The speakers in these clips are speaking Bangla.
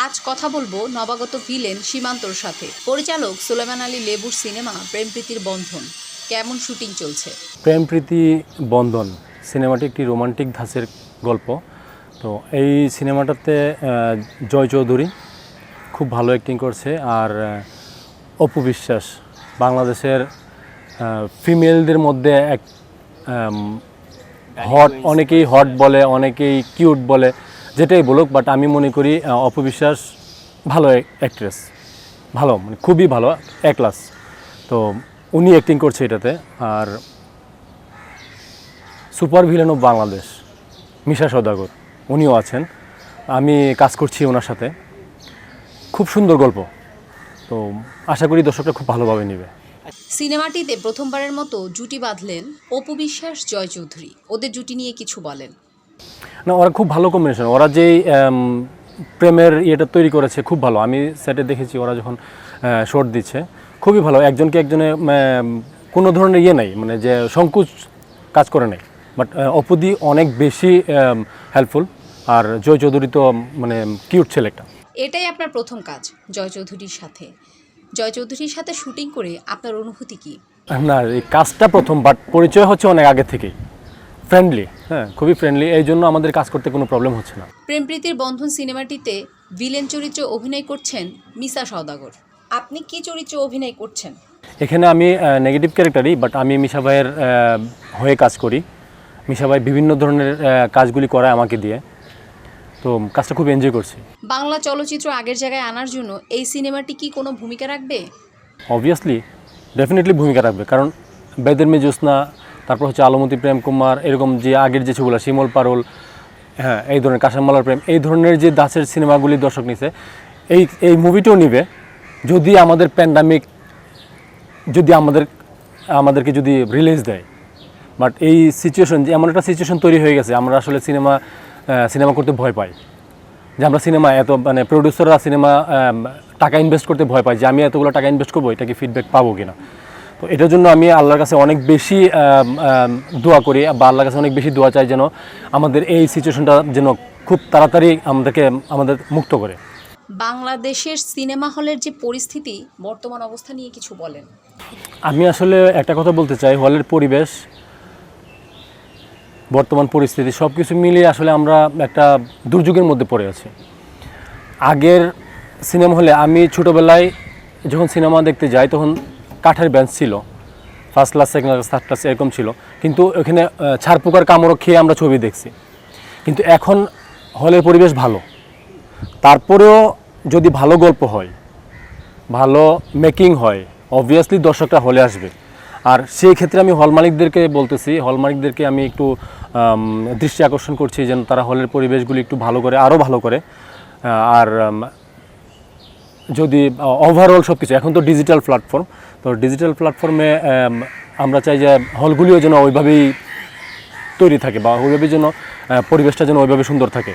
আজ কথা বলব নবাগত ভিলেন সীমান্তর সাথে। পরিচালক সুলেমান আলী লেবুর সিনেমা প্রেমপ্রীতির বন্ধন। কেমন শুটিং চলছে? প্রেম প্রীতি বন্ধন। সিনেমাটি একটি রোমান্টিক ধাঁচের গল্প। তো এই সিনেমাটাতে জয় চৌধুরী খুব ভালো অ্যাক্টিং করছে আর অপু বিশ্বাস বাংলাদেশের ফিমেলদের মধ্যে এক হট অনেকেই হট বলে অনেকেই কিউট বলে। যেটাই বলুক বাট আমি মনে করি অপবিশ্বাস অপু বিশ্বাস ভালো অ্যাক্ট্রেস ভালো মানে খুবই ভালো, এক ক্লাস তো উনি অ্যাক্টিং করছে এটাতে, আর super villain of Bangladesh Misha Sawdagar উনিও আছেন। আমি কাজ করছি ওনার সাথে। খুব সুন্দর গল্প। তো আশা করি দর্শকরা খুব ভালোভাবে নেবে। সিনেমাটিতে প্রথমবারের মতো জুটি বাঁধলেন অপু বিশ্বাস জয় চৌধুরী ওদের জুটি নিয়ে কিছু বলেন। না ওরা খুব ভালো কম্বিনেশন ওরা যেই প্রেমের ইয়েটা তৈরি করেছে খুব ভালো। আমি সেটে দেখেছি ওরা যখন শর্ট দিচ্ছে খুবই ভালো। একজনকে একজনে কোনো ধরনের ইয়ে নাই মানে যে সংকোচ কাজ করে নাই। বাট অপুদি অনেক বেশি হেল্পফুল আর জয় চৌধুরী তো মানে কিউট ছেলে একটা এটাই আপনার প্রথম কাজ জয় চৌধুরীর সাথে। জয় চৌধুরীর সাথে শুটিং করে আপনার অনুভূতি কি? না এই কাজটা প্রথম বাট পরিচয় হচ্ছে অনেক আগে থেকেই। ফ্রেন্ডলি হ্যাঁ। খুবই ফ্রেন্ডলি এই জন্য আমাদের কাজ করতে কোনো প্রবলেম হচ্ছে না। প্রেমপ্রীতির বন্ধন সিনেমাটিতে ভিলেন চরিত্রে অভিনয় করছেন মিসা সওদাগর। আপনি কি চরিত্রে অভিনয় করছেন? এখানে আমি নেগেটিভ ক্যারেক্টারই বাট আমি মিশা ভাইয়ের হয়ে কাজ করি। মিশা ভাই বিভিন্ন ধরনের কাজগুলি করায় আমাকে দিয়ে। তো কাজটা খুব এনজয় করছি। বাংলা চলচ্চিত্র আগের জায়গায় আনার জন্য এই সিনেমাটি কি কোনো ভূমিকা রাখবে? অবভিয়াসলি ডেফিনেটলি ভূমিকা রাখবে কারণ বেদের মে জ্যোৎস্না তারপর হচ্ছে আলমতি প্রেম কুমার, এরকম যে আগের যে ছবিগুলো, শিমল পারুল হ্যাঁ এই ধরনের কাশামালার প্রেম, এই ধরনের যে দাসের সিনেমাগুলি দর্শক নিছে, এই এই মুভিটাও নিবে। যদি আমাদের প্যান্ডামিক যদি আমাদের, আমাদেরকে যদি রিলিজ দেয়। বাট এই সিচুয়েশন যে এমন একটা সিচুয়েশন তৈরি হয়ে গেছে, আমরা আসলে সিনেমা সিনেমা করতে ভয় পাই। যে আমরা সিনেমা এত মানে প্রডিউসাররা সিনেমা টাকা ইনভেস্ট করতে ভয় পাই যে আমি এতগুলো টাকা ইনভেস্ট করব, এটা কি ফিডব্যাক পাবো কিনা? তো এটার জন্য আমি আল্লাহর কাছে অনেক বেশি দোয়া করি বা আল্লাহর কাছে অনেক বেশি দোয়া চাই যেন আমাদের এই সিচুয়েশনটা যেন খুব তাড়াতাড়ি আমাদেরকে আমাদের মুক্ত করে। বাংলাদেশের সিনেমা হলের যে পরিস্থিতি বর্তমান অবস্থা নিয়ে কিছু বলেন। আমি আসলে একটা কথা বলতে চাই হলের পরিবেশ বর্তমান পরিস্থিতি সব কিছু মিলিয়ে আসলে আমরা একটা দুর্যোগের মধ্যে পড়ে আছি। আগের সিনেমা হলে আমি ছোটোবেলায় যখন সিনেমা দেখতে যাই তখন কাঠের বেঞ্চ ছিল। First class second class third class এরকম ছিল। কিন্তু ওখানে ছাড় পোকার কামড় খেয়ে আমরা ছবি দেখছি। কিন্তু এখন হলের পরিবেশ ভালো। তারপরেও যদি ভালো গল্প হয়, ভালো মেকিং হয় অবভিয়াসলি দর্শকরা হলে আসবে। আর সেই ক্ষেত্রে আমি হল মালিকদেরকে বলতেছি হল মালিকদেরকে আমি একটু দৃষ্টি আকর্ষণ করছি যেন তারা হলের পরিবেশগুলি একটু ভালো করে আরও ভালো করে। আর যদি ওভারঅল সব কিছু এখন তো ডিজিটাল প্ল্যাটফর্ম তো ডিজিটাল প্ল্যাটফর্মে আমরা চাই যে হলগুলিও যেন ওইভাবেই তৈরি থাকে বা ওইভাবে যেন পরিবেশটা যেন ওইভাবে সুন্দর থাকে।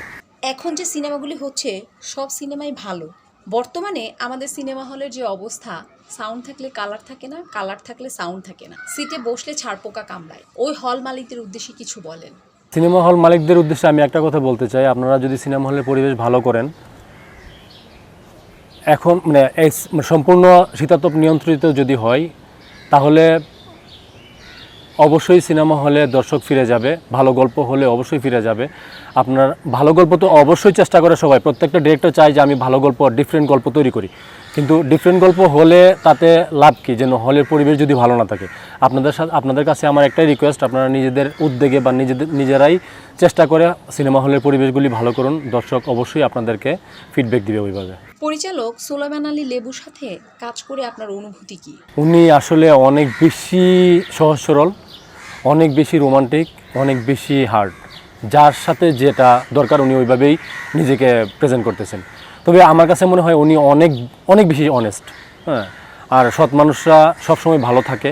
এখন যে সিনেমাগুলি হচ্ছে সব সিনেমাই ভালো। বর্তমানে আমাদের সিনেমা হলের যে অবস্থা সাউন্ড থাকলে কালার থাকে না কালার থাকলে সাউন্ড থাকে না। সিটে বসলে ছাড়পোকা কামড়ায়। ওই হল মালিকদের উদ্দেশ্যে কিছু বলেন। সিনেমা হল মালিকদের উদ্দেশ্যে আমি একটা কথা বলতে চাই। আপনারা যদি সিনেমা হলের পরিবেশ ভালো করেন এখন মানে সম্পূর্ণ শীতাতপ নিয়ন্ত্রিত যদি হয়, তাহলে অবশ্যই সিনেমা হলে দর্শক ফিরে যাবে, ভালো গল্প হলে অবশ্যই ফিরে যাবে। আপনার ভালো গল্প তো অবশ্যই চেষ্টা করে সবাই। প্রত্যেকটা ডিরেক্টর চায় যে আমি ভালো গল্প ডিফারেন্ট গল্প তৈরি করি। কিন্তু ডিফারেন্ট গল্প হলে তাতে লাভ কী? যেন হলের পরিবেশ যদি ভালো না থাকে। আপনাদের সাথে আপনাদের কাছে আমার একটাই রিকোয়েস্ট আপনারা নিজেদের উদ্যোগে বা নিজেদের, নিজেরাই চেষ্টা করে সিনেমা হলের পরিবেশগুলি ভালো করুন। দর্শক অবশ্যই আপনাদেরকে ফিডব্যাক দিবে ওইভাবে। পরিচালক সোলাইমান আলী লেবুর সাথে কাজ করে আপনার অনুভূতি কি? উনি আসলে অনেক বেশি সহজ সরল অনেক বেশি রোমান্টিক অনেক বেশি হার্ড যার সাথে যেটা দরকার উনি ওইভাবেই নিজেকে প্রেজেন্ট করতেছেন। তবে আমার কাছে মনে হয় উনি অনেক অনেক বেশি অনেস্ট হ্যাঁ? আর সৎ মানুষরা সবসময় ভালো থাকে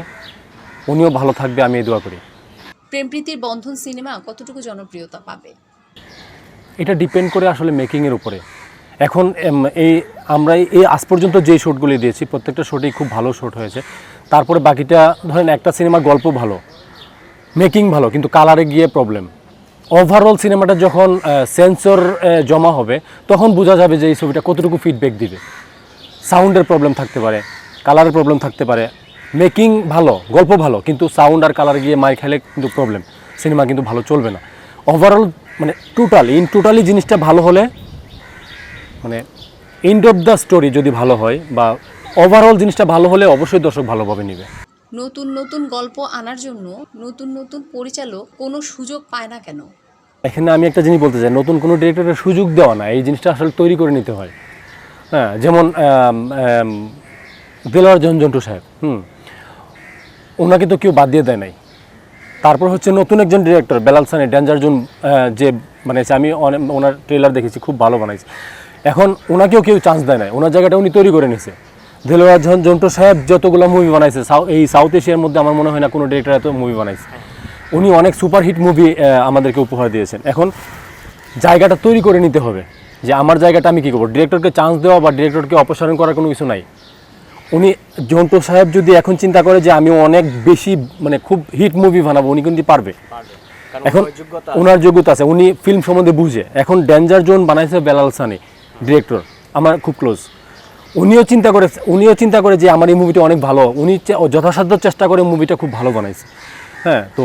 উনিও ভালো থাকবে আমি এই দোয়া করি। প্রেমপ্রীতির বন্ধন সিনেমা কতটুকু জনপ্রিয়তা পাবে? এটা ডিপেন্ড করে আসলে মেকিংয়ের উপরে। এখন এই আমরা এই আজ পর্যন্ত যেই শ্যুটগুলি দিয়েছি, প্রত্যেকটা শ্যুটেই খুব ভালো শ্যুট হয়েছে। তারপরে বাকিটা, ধরেন একটা সিনেমার গল্প ভালো, মেকিং ভালো, কিন্তু কালারে গিয়ে প্রবলেম ওভারঅল সিনেমাটা যখন সেন্সর জমা হবে, তখন বোঝা যাবে যে এই ছবিটা কতটুকু ফিডব্যাক দিবে। সাউন্ডের প্রবলেম থাকতে পারে, কালারের প্রবলেম থাকতে পারে। মেকিং ভালো, গল্প ভালো, কিন্তু সাউন্ড আর কালার গিয়ে মার খেলে কিন্তু প্রবলেম সিনেমা কিন্তু ভালো চলবে না। ওভারঅল মানে টোটাল ইন টোটালি জিনিসটা ভালো হলে মানে এন্ড অফ দ্য স্টোরি যদি ভালো হয় বা ওভারঅল জিনিসটা ভালো হলে অবশ্যই দর্শক ভালোভাবে নেবে। নতুন নতুন গল্প আনার জন্য নতুন নতুন পরিচালক কোনো সুযোগ পায় না কেন? এখানে আমি একটা জিনিস বলতে চাই নতুন কোনো ডিরেক্টরের সুযোগ দেওয়া না এই জিনিসটা আসলে তৈরি করে নিতে হয়। হ্যাঁ যেমন দেলোয়ার জন জন্টু সাহেব হুম ওনাকে তো কেউ বাদ দিয়ে দেয় নাই। তারপর হচ্ছে নতুন একজন director Belal Sunny danger zone যে বানাইছে আমি অনেক ওনার ট্রেলার দেখেছি খুব ভালো বানাইছে। এখন ওনাকেও কেউ চান্স দেয় নাই। ওনার জায়গাটা উনি তৈরি করে নিছে। দেলোয়ার জন জন্টু সাহেব যতগুলো মুভি বানাইছে সাউ- এই সাউথ এশিয়ার মধ্যে আমার মনে হয় না কোনো ডিরেক্টর এত মুভি বানাইছে। উনি অনেক সুপারহিট মুভি আমাদেরকে উপহার দিয়েছেন। এখন জায়গাটা তৈরি করে নিতে হবে যে আমার জায়গাটা আমি কী করব? ডিরেক্টরকে চান্স দেওয়া বা ডিরেক্টরকে অপসারণ করার কোনো কিছু নাই। উনি জন্টু সাহেব যদি এখন চিন্তা করে যে আমি অনেক বেশি মানে খুব হিট মুভি বানাবো উনি কিন্তু পারবে। এখন ওনার যোগ্যতা আছে। উনি ফিল্ম সম্বন্ধে বুঝে। এখন ডেঞ্জার জোন বানাইছে বেলাল সানি। ডিরেক্টর আমার খুব ক্লোজ উনিও চিন্তা করে, উনিও চিন্তা করে যে আমার এই মুভিটা অনেক ভালো। উনি যথাসাধ্য চেষ্টা করে মুভিটা খুব ভালো বানাইছে। হ্যাঁ তো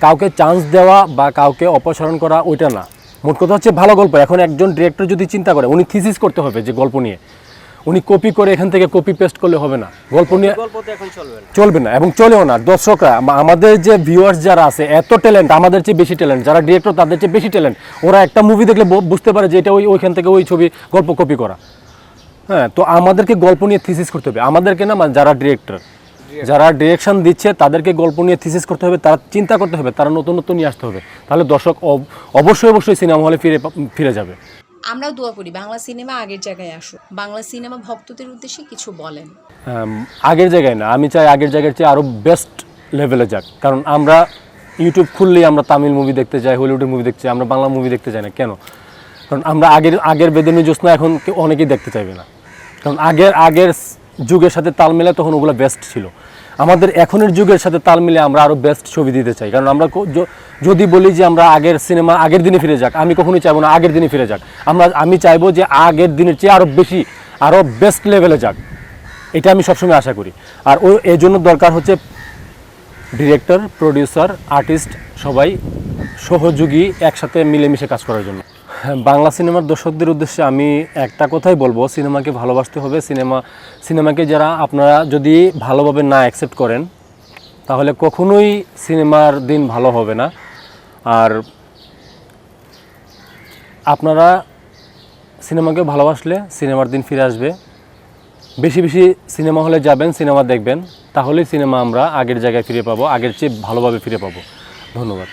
কাউকে চান্স দেওয়া বা কাউকে অপসারণ করা ওইটা না। মোট কথা হচ্ছে ভালো গল্প। এখন একজন ডিরেক্টর যদি চিন্তা করে, উনি থিসিস করতে হবে যে গল্প নিয়ে। উনি কপি করে এখান থেকে কপি পেস্ট করলে হবে না। গল্প নিয়ে চলবে না। এবং চলেও না। দর্শকরা আমাদের যে ভিউয়ার্স যারা আছে এত ট্যালেন্ট আমাদের চেয়ে বেশি ট্যালেন্ট যারা ডিরেক্টর তাদের চেয়ে বেশি ট্যালেন্ট ওরা একটা মুভি দেখলে বুঝতে পারে যে এটা ওই ওইখান থেকে ওই ছবি গল্প কপি করা। হ্যাঁ তো আমাদেরকে গল্প নিয়ে থিসিস করতে হবে। আমাদেরকে না মানে যারা ডিরেক্টর যারা ডিরেকশন দিচ্ছে তাদেরকে গল্প নিয়ে থিসিস করতে হবে। তারা চিন্তা করতে হবে তারা নতুন নতুন নিয়ে আসতে হবে। তাহলে দর্শক অব- অবশ্যই অবশ্যই সিনেমা হলে ফিরে ফিরে যাবে। আমরাও দোয়া করি, বাংলা সিনেমা আগের জায়গায় আসুক। বাংলা সিনেমা ভক্তদের উদ্দেশ্যে কিছু বলেন। আগের জায়গায় না, আমি চাই আগের জায়গার চেয়ে আরও বেস্ট লেভেলে যাক। কারণ আমরা ইউটিউব খুললেই আমরা তামিল মুভি দেখতে চাই হলিউডের মুভি দেখতে চাই, আমরা বাংলা মুভি দেখতে চাই না, কেন? কারণ আমরা আগের আগের বেদনী জ্যোৎস্না এখন অনেকেই দেখতে চাইবে না। কারণ আগের আগের যুগের সাথে তাল মেলে তখন ওগুলো বেস্ট ছিল। আমাদের এখনের যুগের সাথে তাল মিলে আমরা আরও বেস্ট ছবি দিতে চাই। কারণ আমরা যদি বলি যে আমরা আগের সিনেমা আগের দিনে ফিরে যাক, আমি কখনোই চাইব না আগের দিনে ফিরে যাক। আমরা, আমি চাইব যে আগের দিনের চেয়ে আরও বেশি আরও বেস্ট লেভেলে যাক। এটা আমি সবসময় আশা করি। আর ও এই জন্য দরকার হচ্ছে ডিরেক্টর প্রডিউসার আর্টিস্ট সবাই সহযোগী একসাথে মিলেমিশে কাজ করার জন্য। বাংলা সিনেমার দর্শকদের উদ্দেশ্যে আমি একটা কথাই বলব, সিনেমাকে ভালোবাসতে হবে। সিনেমা, সিনেমাকে যারা আপনারা যদি ভালোভাবে না অ্যাকসেপ্ট করেন, তাহলে কখনোই সিনেমার দিন ভালো হবে না। আর আপনারা সিনেমাকে ভালোবাসলে সিনেমার দিন ফিরে আসবে। বেশি বেশি সিনেমা হলে যাবেন, সিনেমা দেখবেন, তাহলেই সিনেমা আমরা আগের জায়গায় ফিরে পাবো, আগের চেয়ে ভালোভাবে ফিরে পাবো। ধন্যবাদ।